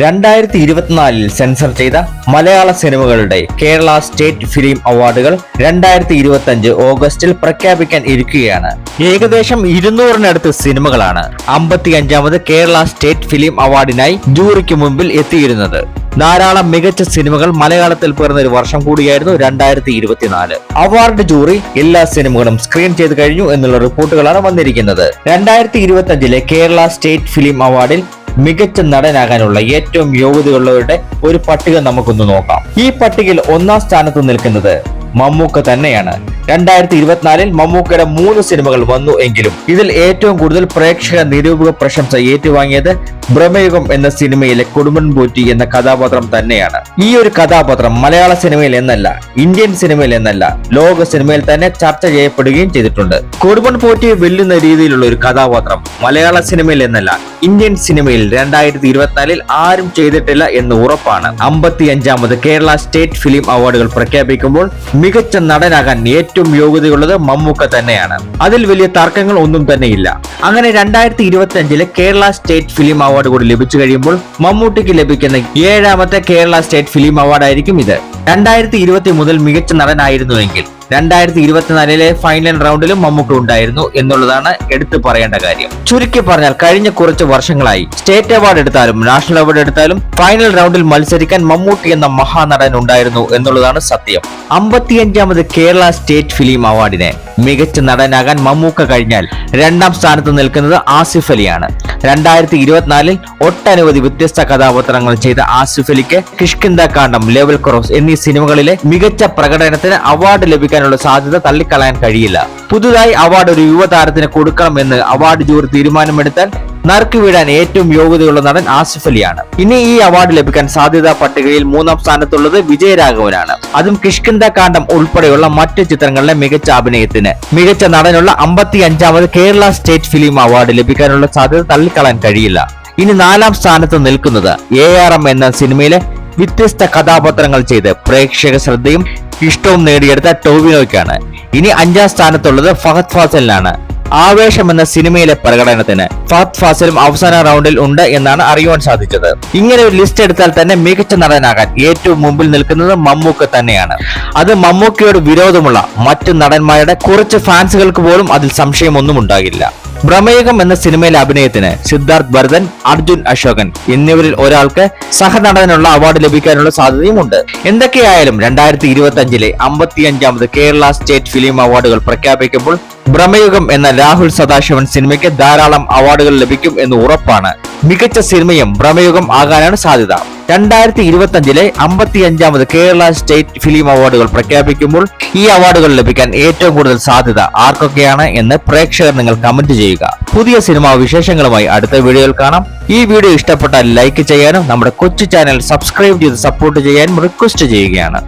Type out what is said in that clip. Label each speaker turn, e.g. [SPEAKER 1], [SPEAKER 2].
[SPEAKER 1] രണ്ടായിരത്തി ഇരുപത്തിനാലിൽ സെൻസർ ചെയ്ത മലയാള സിനിമകളുടെ കേരള സ്റ്റേറ്റ് ഫിലിം അവാർഡുകൾ രണ്ടായിരത്തി ഇരുപത്തി അഞ്ച് ഓഗസ്റ്റിൽ പ്രഖ്യാപിക്കാൻ ഇരിക്കുകയാണ്. ഏകദേശം ഇരുന്നൂറിനടുത്ത് സിനിമകളാണ് അമ്പത്തി അഞ്ചാമത് കേരള സ്റ്റേറ്റ് ഫിലിം അവാർഡിനായി ജൂറിക്ക് മുമ്പിൽ എത്തിയിരുന്നത്. ധാരാളം മികച്ച സിനിമകൾ മലയാളത്തിൽ പിറന്ന ഒരു വർഷം കൂടിയായിരുന്നു രണ്ടായിരത്തി ഇരുപത്തിനാല് അവാർഡ് ജൂറി എല്ലാ സിനിമകളും സ്ക്രീൻ ചെയ്ത് കഴിഞ്ഞു എന്നുള്ള റിപ്പോർട്ടുകളാണ് വന്നിരിക്കുന്നത്. രണ്ടായിരത്തി ഇരുപത്തി അഞ്ചിലെ കേരള സ്റ്റേറ്റ് ഫിലിം അവാർഡിൽ മികച്ച നടനാകാനുള്ള ഏറ്റവും യോഗ്യതയുള്ളവരുടെ ഒരു പട്ടിക നമുക്കൊന്ന് നോക്കാം. ഈ പട്ടികയിൽ ഒന്നാം സ്ഥാനത്ത് നിൽക്കുന്നത് മമ്മൂക്ക തന്നെയാണ്. രണ്ടായിരത്തി ഇരുപത്തിനാലിൽ മമ്മൂക്കയുടെ മൂന്ന് സിനിമകൾ വന്നു എങ്കിലും ഇതിൽ ഏറ്റവും കൂടുതൽ പ്രേക്ഷക നിരൂപക പ്രശംസ ഏറ്റുവാങ്ങിയത് ഭ്രമയുഗം എന്ന സിനിമയിലെ കുടുംബൻപൂറ്റി എന്ന കഥാപാത്രം തന്നെയാണ്. ഈ ഒരു കഥാപാത്രം മലയാള സിനിമയിൽ എന്നല്ല ഇന്ത്യൻ സിനിമയിൽ എന്നല്ല ലോക സിനിമയിൽ തന്നെ ചർച്ച ചെയ്യപ്പെടുകയും ചെയ്തിട്ടുണ്ട്. കുടുംബൻപൂറ്റിയെ വെല്ലുന്ന രീതിയിലുള്ള ഒരു കഥാപാത്രം മലയാള സിനിമയിൽ എന്നല്ല ഇന്ത്യൻ സിനിമയിൽ രണ്ടായിരത്തി ഇരുപത്തിനാലിൽ ആരും ചെയ്തിട്ടില്ല എന്ന് ഉറപ്പാണ്. അമ്പത്തി അഞ്ചാമത് കേരള സ്റ്റേറ്റ് ഫിലിം അവാർഡുകൾ പ്രഖ്യാപിക്കുമ്പോൾ മികച്ച നടനാകാൻ ഏറ്റവും യോഗ്യതയുള്ളത് മമ്മൂക്ക തന്നെയാണ്. അതിൽ വലിയ തർക്കങ്ങൾ ഒന്നും തന്നെയില്ല. അങ്ങനെ രണ്ടായിരത്തി ഇരുപത്തി അഞ്ചിലെ കേരള സ്റ്റേറ്റ് ഫിലിം അവാർഡ് കൂടി ലഭിച്ചു കഴിയുമ്പോൾ മമ്മൂട്ടിക്ക് ലഭിക്കുന്ന ഏഴാമത്തെ കേരള സ്റ്റേറ്റ് ഫിലിം അവാർഡ് ആയിരിക്കും ഇത്. രണ്ടായിരത്തി ഇരുപത്തി മുതൽ മികച്ച നടനായിരുന്നുവെങ്കിൽ രണ്ടായിരത്തി ഇരുപത്തിനാലിലെ ഫൈനൽ റൗണ്ടിലും മമ്മൂക്ക ഉണ്ടായിരുന്നു എന്നുള്ളതാണ് എടുത്തു പറയേണ്ട കാര്യം. ചുരുക്കി പറഞ്ഞാൽ കഴിഞ്ഞ കുറച്ച് വർഷങ്ങളായി സ്റ്റേറ്റ് അവാർഡ് എടുത്താലും നാഷണൽ അവാർഡ് എടുത്താലും ഫൈനൽ റൗണ്ടിൽ മത്സരിക്കാൻ മമ്മൂട്ടി എന്ന മഹാനടൻ ഉണ്ടായിരുന്നു എന്നുള്ളതാണ് സത്യം. അമ്പത്തിയഞ്ചാമത് കേരള സ്റ്റേറ്റ് ഫിലിം അവാർഡിനെ മികച്ച നടനാകാൻ മമ്മൂക്ക കഴിഞ്ഞാൽ രണ്ടാം സ്ഥാനത്ത് നിൽക്കുന്നത് ആസിഫ് അലിയാണ്. രണ്ടായിരത്തി ഇരുപത്തിനാലിൽ ഒട്ടനവധി വ്യത്യസ്ത കഥാപാത്രങ്ങൾ ചെയ്ത ആസിഫ് കിഷ്കിന്ദ കാണ്ഡം ലെവൽ ക്രോസ് എന്നീ സിനിമകളിലെ മികച്ച പ്രകടനത്തിന് അവാർഡ് ലഭിക്കാനുള്ള സാധ്യത തള്ളിക്കളയാൻ കഴിയില്ല. പുതുതായി അവാർഡ് ഒരു യുവതാരത്തിന് കൊടുക്കണമെന്ന് അവാർഡ് ജൂറി തീരുമാനമെടുത്താൽ നറുക്ക് വീഴാൻ ഏറ്റവും യോഗ്യതയുള്ള നടൻ ആസിഫ് അലിയാണ്. ഇനി ഈ അവാർഡ് ലഭിക്കാൻ സാധ്യതാ പട്ടികയിൽ മൂന്നാം സ്ഥാനത്തുള്ളത് വിജയരാഘവനാണ്. അതും കിഷ്കിന്ദ കാണ്ഡം ഉൾപ്പെടെയുള്ള മറ്റ് ചിത്രങ്ങളിലെ മികച്ച അഭിനയത്തിന്. മികച്ച നടനുള്ള അമ്പത്തി അഞ്ചാമത് കേരള സ്റ്റേറ്റ് ഫിലിം അവാർഡ് ലഭിക്കാനുള്ള സാധ്യത തള്ളിക്കളയാൻ കഴിയില്ല. ഇനി നാലാം സ്ഥാനത്ത് നിൽക്കുന്നത് എ ആർ എം എന്ന സിനിമയിലെ വ്യത്യസ്ത കഥാപാത്രങ്ങൾ ചെയ്ത് പ്രേക്ഷക ശ്രദ്ധയും ഇഷ്ടവും നേടിയെടുത്ത ടോവിനോയ്ക്കാണ്. ഇനി അഞ്ചാം സ്ഥാനത്തുള്ളത് ഫഹദ് ഫാസലിനാണ്. ആവേശം എന്ന സിനിമയിലെ പ്രകടനത്തിന് ഫഹദ് ഫാസിലും അവസാന റൗണ്ടിൽ ഉണ്ട് എന്നാണ് അറിയുവാൻ സാധിച്ചത്. ഇങ്ങനെ ഒരു ലിസ്റ്റ് എടുത്താൽ തന്നെ മികച്ച നടനാകാൻ ഏറ്റവും മുമ്പിൽ നിൽക്കുന്നത് മമ്മൂക്ക തന്നെയാണ്. അത് മമ്മൂക്കയോട് വിരോധമുള്ള മറ്റു നടന്മാരുടെ കുറച്ച് ഫാൻസുകൾക്ക് പോലും അതിൽ സംശയമൊന്നും ഉണ്ടാകില്ല. ഭ്രമയുഗം എന്ന സിനിമയിലെ അഭിനയത്തിന് സിദ്ധാർത്ഥ് ഭരതൻ അർജുൻ അശോകൻ എന്നിവരിൽ ഒരാൾക്ക് സഹനടനുള്ള അവാർഡ് ലഭിക്കാനുള്ള സാധ്യതയുമുണ്ട്. എന്തൊക്കെയായാലും രണ്ടായിരത്തി ഇരുപത്തി അഞ്ചിലെ അമ്പത്തിയഞ്ചാമത് കേരള സ്റ്റേറ്റ് ഫിലിം അവാർഡുകൾ പ്രഖ്യാപിക്കുമ്പോൾ ഭ്രമയുഗം എന്ന രാഹുൽ സദാശിവൻ സിനിമയ്ക്ക് ധാരാളം അവാർഡുകൾ ലഭിക്കും എന്ന് ഉറപ്പാണ്. മികച്ച സിനിമയും ഭ്രമയുഗം ആകാനാണ് സാധ്യത. രണ്ടായിരത്തി ഇരുപത്തി അഞ്ചിലെ അമ്പത്തി അഞ്ചാമത് കേരള സ്റ്റേറ്റ് ഫിലിം അവാർഡുകൾ പ്രഖ്യാപിക്കുമ്പോൾ ഈ അവാർഡുകൾ ലഭിക്കാൻ ഏറ്റവും കൂടുതൽ സാധ്യത ആർക്കൊക്കെയാണ് എന്ന് പ്രേക്ഷകർ നിങ്ങൾ കമന്റ് ചെയ്യുക. പുതിയ സിനിമാ വിശേഷങ്ങളുമായി അടുത്ത വീഡിയോയിൽ കാണാം. ഈ വീഡിയോ ഇഷ്ടപ്പെട്ടാൽ ലൈക്ക് ചെയ്യാനും നമ്മുടെ കൊച്ചു ചാനൽ സബ്സ്ക്രൈബ് ചെയ്ത് സപ്പോർട്ട് ചെയ്യാനും റിക്വസ്റ്റ് ചെയ്യുകയാണ്.